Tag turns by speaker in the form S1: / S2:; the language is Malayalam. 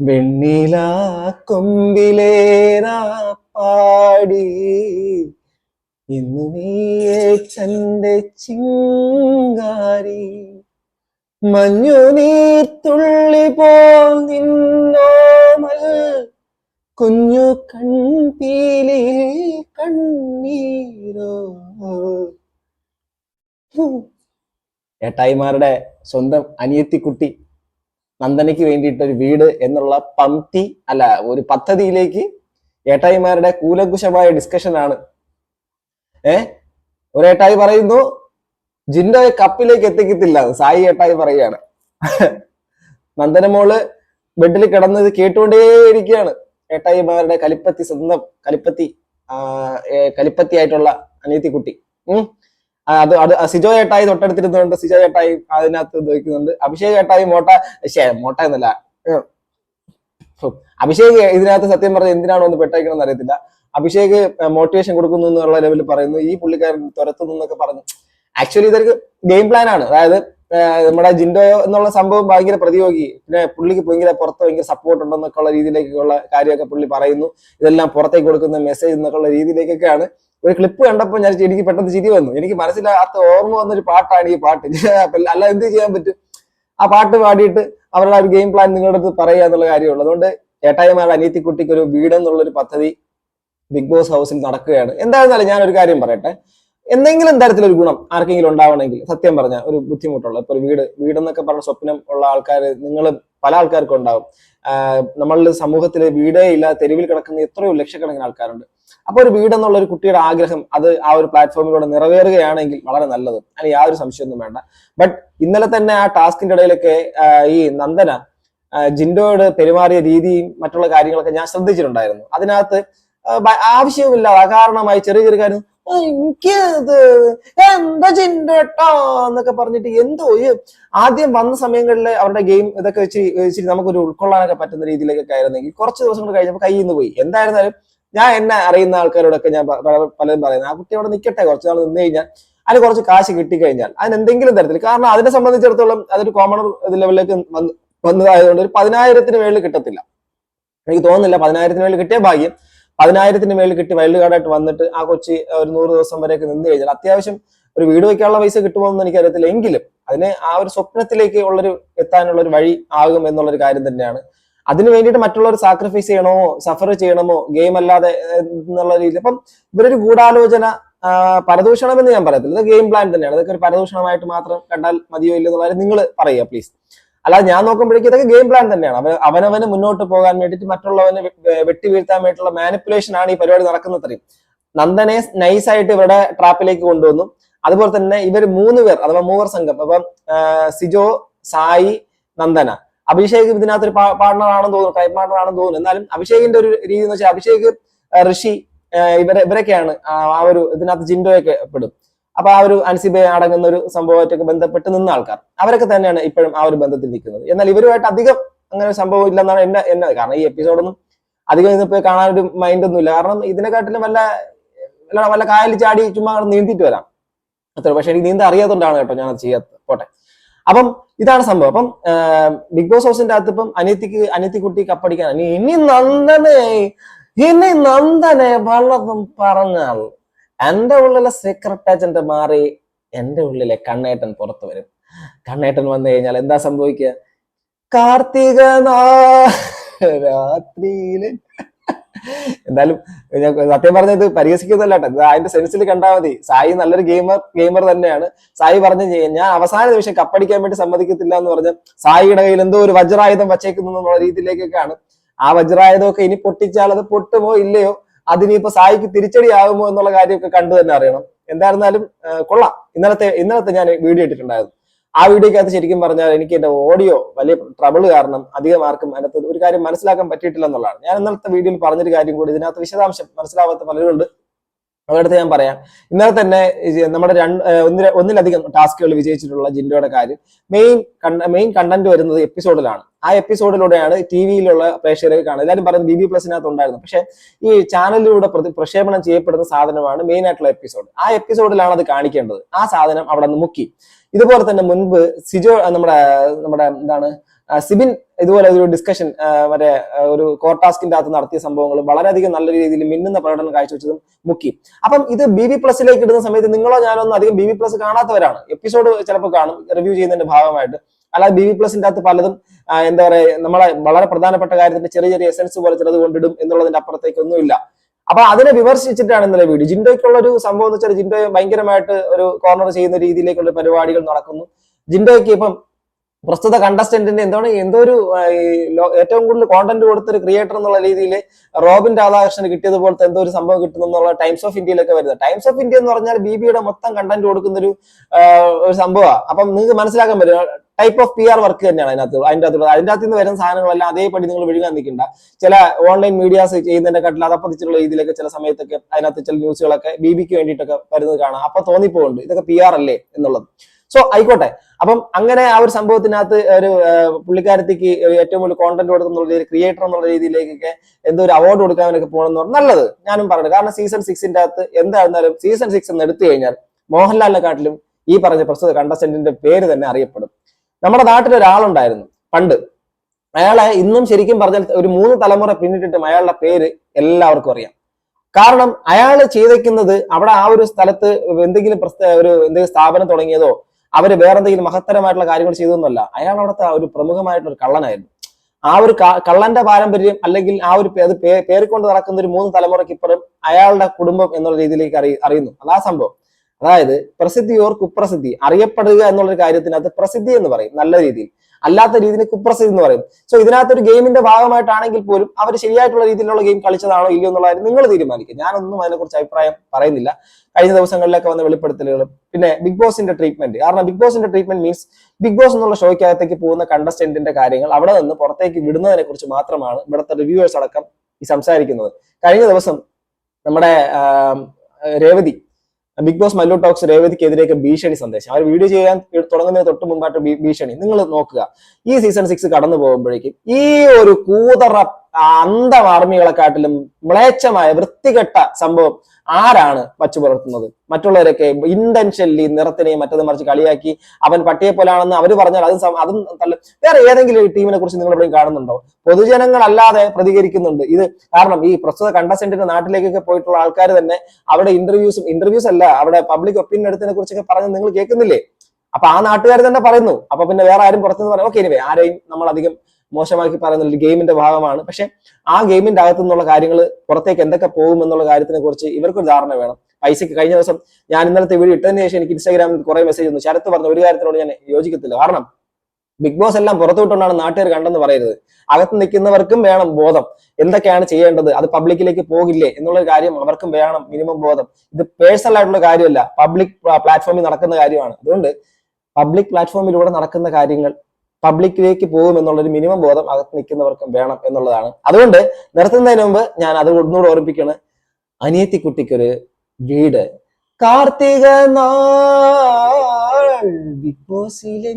S1: വെണ്ണില കൊമ്പിലേറാ പാടി ഇന്ന് നീയെ ചന്റെ ചിങ്കാരി. മഞ്ഞു നീർ തുള്ളി പോ നിന്നോമൽ കുഞ്ഞു കണ്ണീലെ കണ്ണീരോ. ഏട്ടായിമാരുടെ സ്വന്തം അനിയത്തിക്കുട്ടി നന്ദനയ്ക്ക് വേണ്ടിയിട്ട് ഒരു വീട് എന്നുള്ള പംക്തി അല്ല ഒരു പദ്ധതിയിലേക്ക് ഏട്ടായിമാരുടെ കൂലകുശമായ ഡിസ്കഷൻ ആണ് ഏ ഒരേട്ടായി പറയുന്നു ജിൻഡോയെ കപ്പിലേക്ക് എത്തിക്കത്തില്ല. സായി ഏട്ടായി പറയുകയാണ്. നന്ദനമോൾ ബെഡിൽ കിടന്നത് കേട്ടുകൊണ്ടേയിരിക്കുകയാണ്. ഏട്ടായിമാരുടെ കലിപ്പത്തി സ്വന്തം കലിപ്പത്തി കലിപ്പത്തി ആയിട്ടുള്ള അനിയത്തിക്കുട്ടി. അത് അത് സിജോ ഏട്ടായി തൊട്ടടുത്തിരുന്നുണ്ട് സിജോ ഏട്ടായി അതിനകത്ത് ഉപയോഗിക്കുന്നുണ്ട് അഭിഷേക് ഏട്ടായി മോട്ട ശേ മോട്ട എന്നല്ല. അഭിഷേക് ഇതിനകത്ത് സത്യം പറഞ്ഞ എന്തിനാണോ ഒന്ന് പെട്ടേക്കണമെന്ന് അറിയത്തില്ല. അഭിഷേക് മോട്ടിവേഷൻ കൊടുക്കുന്നു എന്നുള്ള ലെവലിൽ പറയുന്നു. ഈ പുള്ളിക്കാരൻ തുരത്തുന്നു പറഞ്ഞു. ആക്ച്വലി ഇതൊരു ഗെയിം പ്ലാൻ ആണ്. അതായത് നമ്മുടെ ജിൻഡോ എന്നുള്ള സംഭവം ഭയങ്കര പ്രതിയോഗി. പിന്നെ പുള്ളിക്ക് ഭയങ്കര പുറത്ത് ഭയങ്കര സപ്പോർട്ട് ഉണ്ടെന്നൊക്കെ ഉള്ള രീതിയിലേക്കുള്ള കാര്യമൊക്കെ പുള്ളി പറയുന്നു. ഇതെല്ലാം പുറത്തേക്ക് കൊടുക്കുന്ന മെസ്സേജ് എന്നൊക്കെ ഉള്ള രീതിയിലേക്കൊക്കെയാണ്. ഒരു ക്ലിപ്പ് കണ്ടപ്പോൾ ഞാൻ എനിക്ക് പെട്ടെന്ന് ചിരി വന്നു. എനിക്ക് മനസ്സിലാകാത്ത ഓർമ്മ വന്നൊരു പാട്ടാണ് ഈ പാട്ട്. അല്ല എന്ത് ചെയ്യാൻ പറ്റും? ആ പാട്ട് പാടിയിട്ട് അവരുടെ ഒരു ഗെയിം പ്ലാൻ നിങ്ങളുടെ അടുത്ത് പറയുക എന്നുള്ള കാര്യമുള്ളൂ അതുകൊണ്ട് ഏട്ടായിമാരുടെ അനിയത്തിക്കുട്ടിക്ക് ഒരു വീട് എന്നുള്ളൊരു പദ്ധതി ബിഗ് ബോസ് ഹൗസിൽ നടക്കുകയാണ്. എന്തായിരുന്നാലും ഞാനൊരു ഒരു കാര്യം പറയട്ടെ. എന്തെങ്കിലും തരത്തിലൊരു ഗുണം ആർക്കെങ്കിലും ഉണ്ടാവണമെങ്കിൽ സത്യം പറഞ്ഞ ഒരു ബുദ്ധിമുട്ടുള്ള ഇപ്പൊ ഒരു വീട് വീടെന്നൊക്കെ പറഞ്ഞ സ്വപ്നം ഉള്ള ആൾക്കാർ നിങ്ങൾ പല ആൾക്കാർക്കും ഉണ്ടാവും. നമ്മളുടെ സമൂഹത്തിൽ വീടേ ഇല്ല തെരുവിൽ കിടക്കുന്ന എത്രയോ ലക്ഷക്കണക്കിന് ആൾക്കാരുണ്ട്. അപ്പൊ ഒരു വീട് എന്നുള്ള ഒരു കുട്ടിയുടെ ആഗ്രഹം അത് ആ ഒരു പ്ലാറ്റ്ഫോമിലൂടെ നിറവേറുകയാണെങ്കിൽ വളരെ നല്ലത്. അതിന് യാതൊരു സംശയമൊന്നും വേണ്ട. ബട്ട് ഇന്നലെ തന്നെ ആ ടാസ്കിന്റെ ഇടയിലൊക്കെ ഈ നന്ദന ജിൻഡോയോട് പെരുമാറിയ രീതിയും മറ്റുള്ള കാര്യങ്ങളൊക്കെ ഞാൻ ശ്രദ്ധിച്ചിട്ടുണ്ടായിരുന്നു. അതിനകത്ത് ആവശ്യവുമില്ല അകാരണമായി ചെറിയ ചെറിയ കാര്യം "ആ, എനിക്ക് എന്താ ജിൻഡോ എന്നൊക്കെ പറഞ്ഞിട്ട് എന്തോ ആദ്യം വന്ന സമയങ്ങളിൽ അവരുടെ ഗെയിം ഇതൊക്കെ വെച്ച് നമുക്ക് നമുക്കൊരു ഉൾക്കൊള്ളാനൊക്കെ പറ്റുന്ന രീതിയിലൊക്കെ ആയിരുന്നെങ്കിൽ കുറച്ച് ദിവസങ്ങൾ കഴിഞ്ഞപ്പോൾ കയ്യിൽ നിന്ന് പോയി. എന്തായിരുന്നാലും ഞാൻ എന്നെ അറിയുന്ന ആൾക്കാരോടൊക്കെ ഞാൻ പല- പലരും പറയുന്നത് ആ കുട്ടി അവിടെ നിൽക്കട്ടെ കുറച്ച് നാൾ നിന്ന് കഴിഞ്ഞാൽ അതിന് കുറച്ച് കാശ് കിട്ടിക്കഴിഞ്ഞാൽ അതിന് എന്തെങ്കിലും തരത്തിൽ കാരണം അതിനെ സംബന്ധിച്ചിടത്തോളം അതൊരു കോമൺ ലെവലിലേക്ക് വന്ന് വന്നതായതുകൊണ്ട് ഒരു പതിനായിരത്തിന് മേളിൽ കിട്ടത്തില്ല. എനിക്ക് തോന്നുന്നില്ല പതിനായിരത്തിന് മേളിൽ കിട്ടിയ ഭാഗ്യം പതിനായിരത്തിന് മേളിൽ കിട്ടി വൈൽഡ് കാർഡായിട്ട് വന്നിട്ട് ആ കൊച്ചി ഒരു നൂറ് ദിവസം വരെയൊക്കെ നിന്ന് കഴിഞ്ഞാൽ അത്യാവശ്യം ഒരു വീട് വെക്കാനുള്ള പൈസ കിട്ടുമോ എന്ന് എനിക്കറിയത്തില്ല. എങ്കിലും അതിന് ആ ഒരു സ്വപ്നത്തിലേക്ക് ഉള്ളൊരു എത്താനുള്ള ഒരു വഴി ആകും എന്നുള്ളൊരു കാര്യം തന്നെയാണ്. അതിന് വേണ്ടിയിട്ട് മറ്റുള്ളവർ സാക്രിഫൈസ് ചെയ്യണമോ സഫർ ചെയ്യണമോ ഗെയിം അല്ലാതെ എന്നുള്ള രീതിയിൽ അപ്പം ഇവരൊരു ഗൂഢാലോചന പരദൂഷണം എന്ന് ഞാൻ പറയത്തില്ല. ഇത് ഗെയിം പ്ലാൻ തന്നെയാണ്. അതൊക്കെ ഒരു പരദൂഷണമായിട്ട് മാത്രം കണ്ടാൽ മതിയോ ഇല്ലെന്നുള്ള നിങ്ങൾ പറയുക പ്ലീസ് അല്ലാതെ ഞാൻ നോക്കുമ്പോഴേക്കും ഇതൊക്കെ ഗെയിം പ്ലാൻ തന്നെയാണ്. അവൻ അവനവന് മുന്നോട്ട് പോകാൻ വേണ്ടിയിട്ട് മറ്റുള്ളവന് വെട്ടി വീഴ്ത്താൻ വേണ്ടിയിട്ടുള്ള മാനിപ്പുലേഷൻ ആണ് ഈ പരിപാടി നടക്കുന്നത്രയും നന്ദനെ നൈസായിട്ട് ഇവരുടെ ട്രാപ്പിലേക്ക് കൊണ്ടുവന്നു. അതുപോലെ തന്നെ ഇവർ മൂന്ന് പേർ അഥവാ മൂവർ സംഘം അപ്പം സിജോ സായി നന്ദന. അഭിഷേക് ഇതിനകത്തൊരു പാർട്ണർ ആണെന്ന് തോന്നുന്നു ടൈം പാർട്ണർ ആണെന്ന് തോന്നുന്നു. എന്നാലും അഭിഷേകിന്റെ ഒരു രീതി എന്ന് വെച്ചാൽ അഭിഷേക് ഋഷി ഇവരെ ഇവരൊക്കെയാണ് ആ ഒരു ഇതിനകത്ത് ജിൻഡോയൊക്കെ പെടും. അപ്പൊ ആ ഒരു അൻസിബ അടങ്ങുന്ന ഒരു സംഭവമായിട്ടൊക്കെ ബന്ധപ്പെട്ട് നിന്ന ആൾക്കാർ. അവരൊക്കെ തന്നെയാണ് ഇപ്പോഴും ആ ഒരു ബന്ധത്തിൽ നിൽക്കുന്നത്. എന്നാൽ ഇവരുമായിട്ട് അധികം അങ്ങനെ ഒരു സംഭവം ഇല്ലെന്നാണ് എന്നെ എന്നെ കാരണം ഈ എപ്പിസോഡൊന്നും അധികം ഇന്ന് പോയി കാണാൻ ഒരു മൈൻഡ് ഒന്നും ഇല്ല. കാരണം ഇതിനെക്കാട്ടിലും വല്ല വല്ല കായലിൽ ചാടി ചുമ്മാ നീന്തിയിട്ട് വരാം. അത്ര പക്ഷെ എനിക്ക് നീന്താൻ അറിയാത്തതുകൊണ്ടാണ് കേട്ടോ ഞാൻ അത് ചെയ്യാത്തത്. പോട്ടെ. അപ്പം ഇതാണ് സംഭവം. അപ്പം ബിഗ് ബോസ് ഹൗസിന്റെ അകത്ത് ഇപ്പം അനിയത്തിക്ക് അനിയത്തിക്കുട്ടി കപ്പടിക്കാൻ. ഇനി നന്ദനെ ഇനി നന്ദനെ വളർന്നും പറഞ്ഞാൽ എന്റെ ഉള്ളിലെ സീക്രട്ട് ഏജന്റ് മാറി എന്റെ ഉള്ളിലെ കണ്ണേട്ടൻ പുറത്തു വരും. കണ്ണേട്ടൻ വന്നു കഴിഞ്ഞാൽ എന്താ സംഭവിക്കുക? കാർത്തിക രാത്രിയിൽ. എന്തായാലും സത്യം പറഞ്ഞത് പരിഹസിക്കുന്നല്ല കേട്ടോ. അതിന്റെ സെൻസിൽ കണ്ടാൽ മതി. സായി നല്ലൊരു ഗെയിമർ ഗെയിമർ തന്നെയാണ്. സായി പറഞ്ഞു ഞാൻ അവസാന നിമിഷം കപ്പടിക്കാൻ വേണ്ടി സമ്മതിക്കത്തില്ല എന്ന് പറഞ്ഞ സായിയുടെ കയ്യിൽ എന്തോ ഒരു വജ്രായുധം വച്ചേക്കുന്നു എന്നുള്ള രീതിയിലേക്കൊക്കെയാണ്. ആ വജ്രായുധമൊക്കെ ഇനി പൊട്ടിച്ചാൽ അത് പൊട്ടുമോ ഇല്ലയോ? അതിനിപ്പോ സായിക്ക് തിരിച്ചടിയാകുമോ എന്നുള്ള കാര്യമൊക്കെ കണ്ടു തന്നെ അറിയണം. എന്തായിരുന്നാലും കൊള്ളാം. ഇന്നലത്തെ ഇന്നലത്തെ ഞാൻ വീഡിയോ ഇട്ടിട്ടുണ്ടായിരുന്നു. ആ വീഡിയോക്കകത്ത് ശരിക്കും പറഞ്ഞാൽ എനിക്ക് എന്റെ ഓഡിയോ വലിയ ട്രബിൾ കാരണം അധികം ആർക്കും അതിനകത്ത് ഒരു കാര്യം മനസ്സിലാക്കാൻ പറ്റിയിട്ടില്ല എന്നുള്ളതാണ്. ഞാൻ ഇന്നലത്തെ വീഡിയോയിൽ പറഞ്ഞൊരു കാര്യം കൂടി ഇതിനകത്ത് വിശദാംശം മനസ്സിലാവാത്ത പലരുണ്ട്. അവിടുത്തെ ഞാൻ പറയാം. ഇന്നലെ തന്നെ നമ്മുടെ രണ്ട് ഒന്നിലധികം ടാസ്കുകൾ വിജയിച്ചിട്ടുള്ള ജിൻഡോയുടെ കാര്യം മെയിൻ മെയിൻ കണ്ടന്റ് വരുന്നത് എപ്പിസോഡിലാണ്. ആ എപ്പിസോഡിലൂടെയാണ് ടി വിയിലുള്ള പ്രേക്ഷകരെ കാണുന്നത്. എല്ലാവരും പറയുന്നത് ബി ബി പ്ലസിനകത്ത് ഉണ്ടായിരുന്നു. പക്ഷെ ഈ ചാനലിലൂടെ പ്രക്ഷേപണം ചെയ്യപ്പെടുന്ന സാധനമാണ് മെയിൻ ആയിട്ടുള്ള എപ്പിസോഡ്. ആ എപ്പിസോഡിലാണ് അത് കാണിക്കേണ്ടത്. ആ സാധനം അവിടെ നിന്ന് മുക്കി. ഇതുപോലെ തന്നെ മുൻപ് സിജോ നമ്മുടെ നമ്മുടെ എന്താണ് സിബിൻ ഇതുപോലെ ഒരു ഡിസ്കഷൻ മറ്റേ ഒരു ഒരു കോർട്ടാസ്കിന്റെ അകത്ത് നടത്തിയ സംഭവങ്ങൾ വളരെയധികം നല്ല രീതിയിൽ മിന്നുന്ന പ്രകടനം കാഴ്ചവെച്ചതും മുക്കി. അപ്പം ഇത് ബി ബി പ്ലസിലേക്ക് ഇടുന്ന സമയത്ത് നിങ്ങളോ ഞാനോ ഒന്നും അധികം ബി ബി പ്ലസ് കാണാത്തവരാണ്. എപ്പിസോഡ് ചിലപ്പോൾ കാണും റിവ്യൂ ചെയ്യുന്നതിന്റെ ഭാഗമായിട്ട്. അല്ലാതെ ബി ബി പ്ലസിന്റെ അകത്ത് പലതും എന്താ പറയുക നമ്മളെ വളരെ പ്രധാനപ്പെട്ട കാര്യത്തിന്റെ ചെറിയ ചെറിയ എസൻസ് പോലെ ചിലത് കൊണ്ടിടും എന്നുള്ളതിന്റെ അപ്പുറത്തേക്ക് ഒന്നുമില്ല അപ്പൊ അതിനെ വിമർശിച്ചിട്ടാണ് ഇന്നലെ വീഡിയോ. ജിൻഡോയ്ക്കുള്ള ഒരു സംഭവം എന്ന് വെച്ചാൽ ജിൻഡോയെ ഭയങ്കരമായിട്ട് ഒരു കോർണർ ചെയ്യുന്ന രീതിയിലേക്കുള്ള പരിപാടികൾ നടക്കുന്നു. ജിൻഡോയ്ക്ക് ഇപ്പം പ്രസ്തുത കണ്ടസ്റ്റന്റിന്റെ എന്താണ് എന്തോ ഒരു ഏറ്റവും കൂടുതൽ കോണ്ടന്റ് കൊടുത്തൊരു ക്രിയേറ്റർ എന്നുള്ള രീതിയിൽ റോബിൻ രാധാകൃഷ്ണന് കിട്ടിയതുപോലത്തെ എന്തോ ഒരു സംഭവം കിട്ടുന്നു എന്നുള്ള ടൈംസ് ഓഫ് ഇന്ത്യയിലൊക്കെ വരുന്നത്. ടൈംസ് ഓഫ് ഇന്ത്യ എന്ന് പറഞ്ഞാൽ ബി ബിയുടെ മൊത്തം കണ്ടന്റ് കൊടുക്കുന്ന ഒരു ഒരു സംഭവമാണ് അപ്പം നിങ്ങൾക്ക് മനസ്സിലാക്കാൻ പറ്റും type of P R work തന്നെയാണ് അതിനകത്ത് അതിന്റെ അകത്തുള്ളത് അതിന്റെ അകത്ത് നിന്ന് വരുന്ന സാധനങ്ങളെല്ലാം അതേപടി നിങ്ങൾ വിഴുകാൻ നിൽക്കണ്ട. ചില ഓൺലൈൻ മീഡിയാസ് ചെയ്യുന്നതിന്റെ കാട്ടിൽ അതപ്പതിച്ചുള്ള രീതിയിലൊക്കെ ചില സമയത്തൊക്കെ അതിനകത്ത് ചില ന്യൂസുകളൊക്കെ ബി ബിക്ക് വേണ്ടിയിട്ടൊക്കെ വരുന്നത് കാണാം. അപ്പൊ തോന്നിപ്പോകുന്നുണ്ട് ഇതൊക്കെ പി ആർ അല്ലേ എന്നുള്ളത്. സോ ആയിക്കോട്ടെ. അപ്പം അങ്ങനെ ആ ഒരു സംഭവത്തിനകത്ത് ഒരു പുള്ളിക്കാരത്തേക്ക് ഏറ്റവും കൂടുതൽ കോണ്ടന്റ് കൊടുക്കുന്ന രീതിയിൽ ക്രിയേറ്റർ എന്നുള്ള രീതിയിലേക്കൊക്കെ എന്തോ ഒരു അവാർഡ് കൊടുക്കാനൊക്കെ പോകണമെന്ന് പറഞ്ഞാൽ നല്ലത്. ഞാനും പറയുന്നത് കാരണം സീസൺ സിക്സിന്റെ അകത്ത് എന്തായിരുന്നാലും സീസൺ സിക്സ് എന്ന് എടുത്തു കഴിഞ്ഞാൽ മോഹൻലാലിനെ കാട്ടിലും ഈ പറഞ്ഞ പ്രസ്തുത കണ്ടസ്റ്റന്റിന്റെ പേര് തന്നെ അറിയപ്പെടും. നമ്മുടെ നാട്ടിൽ ഒരാളുണ്ടായിരുന്നു പണ്ട്. അയാളെ ഇന്നും ശരിക്കും പറഞ്ഞാൽ ഒരു മൂന്ന് തലമുറ പിന്നിട്ടിട്ടും അയാളുടെ പേര് എല്ലാവർക്കും അറിയാം. കാരണം അയാൾ ചെയ്തേക്കുന്നത് അവിടെ ആ ഒരു സ്ഥലത്ത് എന്തെങ്കിലും പ്രസ്ത- ഒരു എന്തെങ്കിലും സ്ഥാപനം തുടങ്ങിയതോ അവർ വേറെ എന്തെങ്കിലും മഹത്തരമായിട്ടുള്ള കാര്യങ്ങൾ ചെയ്തൊന്നുമല്ല അയാൾ അവിടുത്തെ ഒരു പ്രമുഖമായിട്ടുള്ള ഒരു കള്ളനായിരുന്നു. ആ ഒരു കള്ളന്റെ പാരമ്പര്യം അല്ലെങ്കിൽ ആ ഒരു അത് പേറിക്കൊണ്ട് നടക്കുന്ന ഒരു മൂന്ന് തലമുറയ്ക്ക് ഇപ്പുറം അയാളുടെ കുടുംബം എന്നുള്ള രീതിയിലേക്ക് അറിയ അറിയുന്നു. അതാ സംഭവം. അതായത് പ്രസിദ്ധി ഓർ കുപ്രസിദ്ധി അറിയപ്പെടുക എന്നുള്ള കാര്യത്തിനകത്ത് പ്രസിദ്ധി എന്ന് പറയും നല്ല രീതിയിൽ. അല്ലാത്ത രീതിയിൽ കുപ്രസിദ്ധി എന്ന് പറയും. സോ ഇതിനകത്ത് ഒരു ഗെയിമിന്റെ ഭാഗമായിട്ടാണെങ്കിൽ പോലും അവർ ശരിയായിട്ടുള്ള രീതിയിലുള്ള ഗെയിം കളിച്ചതാണോ ഇല്ലയോ എന്നുള്ള കാര്യം നിങ്ങൾ തീരുമാനിക്കും. ഞാനൊന്നും അതിനെക്കുറിച്ച് അഭിപ്രായം പറയുന്നില്ല. കഴിഞ്ഞ ദിവസങ്ങളിലൊക്കെ വന്ന വെളിപ്പെടുത്തലുകളും പിന്നെ ബിഗ് ബോസിന്റെ ട്രീറ്റ്മെന്റ് കാരണം ബിഗ് ബോസിന്റെ ട്രീറ്റ്മെന്റ് മീൻസ് ബിഗ് ബോസ് എന്നുള്ള ഷോയ്ക്കകത്തേക്ക് പോകുന്ന കണ്ടസ്റ്റന്റിന്റെ കാര്യങ്ങൾ അവിടെ നിന്ന് പുറത്തേക്ക് വിടുന്നതിനെ കുറിച്ച് മാത്രമാണ് ഇവിടുത്തെ റിവ്യൂവേഴ്സ് അടക്കം ഈ സംസാരിക്കുന്നത്. കഴിഞ്ഞ ദിവസം നമ്മുടെ Revathi Bigg Boss Mallu talks രേവതിക്കെതിരെയൊക്കെ ഭീഷണി സന്ദേശം. അവർ വീഡിയോ ചെയ്യാൻ തുടങ്ങുന്നതിന് തൊട്ട് മുമ്പായിട്ട് ഭീഷണി. നിങ്ങൾ നോക്കുക. ഈ സീസൺ സിക്സ് കടന്നു പോകുമ്പോഴേക്കും ഈ ഒരു കൂതറ അന്തം ആർമികളെക്കാട്ടിലും മ്ലേച്ഛമായ വൃത്തികെട്ട സംഭവം ആരാണ് വച്ചു പുലർത്തുന്നത് മറ്റുള്ളവരൊക്കെ ഇന്റൻഷനലി നിറത്തിനെയും മറ്റത് മറിച്ച് കളിയാക്കി അവൻ പട്ടിയെ പോലാണെന്ന് അവർ പറഞ്ഞാൽ അത് അതും തല്ല വേറെ ഏതെങ്കിലും ടീമിനെ കുറിച്ച് നിങ്ങൾ എവിടെയും കാണുന്നുണ്ടോ? പൊതുജനങ്ങളല്ലാതെ പ്രതികരിക്കുന്നുണ്ട്. ഇത് കാരണം ഈ പ്രസ്തുത കണ്ടസ്റ്റന്റിന്റെ നാട്ടിലേക്കൊക്കെ പോയിട്ടുള്ള ആൾക്കാർ തന്നെ അവിടെ ഇന്റർവ്യൂസും ഇന്റർവ്യൂസ് അല്ല അവിടെ പബ്ലിക് ഒപ്പീനിയൻ എടുത്തതിനെ കുറിച്ചൊക്കെ പറഞ്ഞ് നിങ്ങൾ കേൾക്കുന്നില്ലേ? അപ്പൊ ആ നാട്ടുകാർ തന്നെ പറയുന്നു. അപ്പൊ പിന്നെ വേറെ ആരും പുറത്തുനിന്ന് പറയാം. ഓക്കെ ഇനിവേ ആരെയും നമ്മൾ അധികം മോശമാക്കി പറയുന്നില്ല ഗെയിമിന്റെ ഭാഗമാണ്. പക്ഷെ ആ ഗെയിമിന്റെ അകത്തു നിന്നുള്ള കാര്യങ്ങൾ പുറത്തേക്ക് എന്തൊക്കെ പോകും എന്നുള്ള കാര്യത്തിനെ കുറിച്ച് ഇവർക്കൊരു ധാരണ വേണം. പൈസക്ക് കഴിഞ്ഞ ദിവസം ഞാൻ ഇന്നലത്തെ വീഡിയോ ഇട്ടതിന് ശേഷം എനിക്ക് ഇൻസ്റ്റാഗ്രാമിൽ കുറെ മെസ്സേജ് വന്നു. ശരത്ത് പറഞ്ഞ ഒരു കാര്യത്തിനോട് ഞാൻ യോജിക്കത്തില്ല. കാരണം ബിഗ് ബോസ് എല്ലാം പുറത്തു വിട്ടുകൊണ്ടാണ് നാട്ടുകാർ കണ്ടെന്ന് പറയരുത്. അകത്ത് നിൽക്കുന്നവർക്കും വേണം ബോധം. എന്തൊക്കെയാണ് ചെയ്യേണ്ടത്? അത് പബ്ലിക്കിലേക്ക് പോകില്ലേ എന്നുള്ള കാര്യം അവർക്കും വേണം മിനിമം ബോധം. ഇത് പേഴ്സണൽ ആയിട്ടുള്ള കാര്യമല്ല. പബ്ലിക് പ്ലാറ്റ്ഫോമിൽ നടക്കുന്ന കാര്യമാണ്. അതുകൊണ്ട് പബ്ലിക് പ്ലാറ്റ്ഫോമിലൂടെ നടക്കുന്ന കാര്യങ്ങൾ പബ്ലിക്കിലേക്ക് പോകും എന്നുള്ള ഒരു മിനിമം ബോധം അകത്ത് നിൽക്കുന്നവർക്കും വേണം എന്നുള്ളതാണ്. അതുകൊണ്ട് നിർത്തുന്നതിന് മുമ്പ് ഞാൻ അത് ഒന്നുകൂടെ ഓർമ്മിപ്പിക്കുകയാണ്. അനിയത്തി കുട്ടിക്കൊരു വീട്. കാർത്തിക നാൾ ബിഗ് ബോസിലെ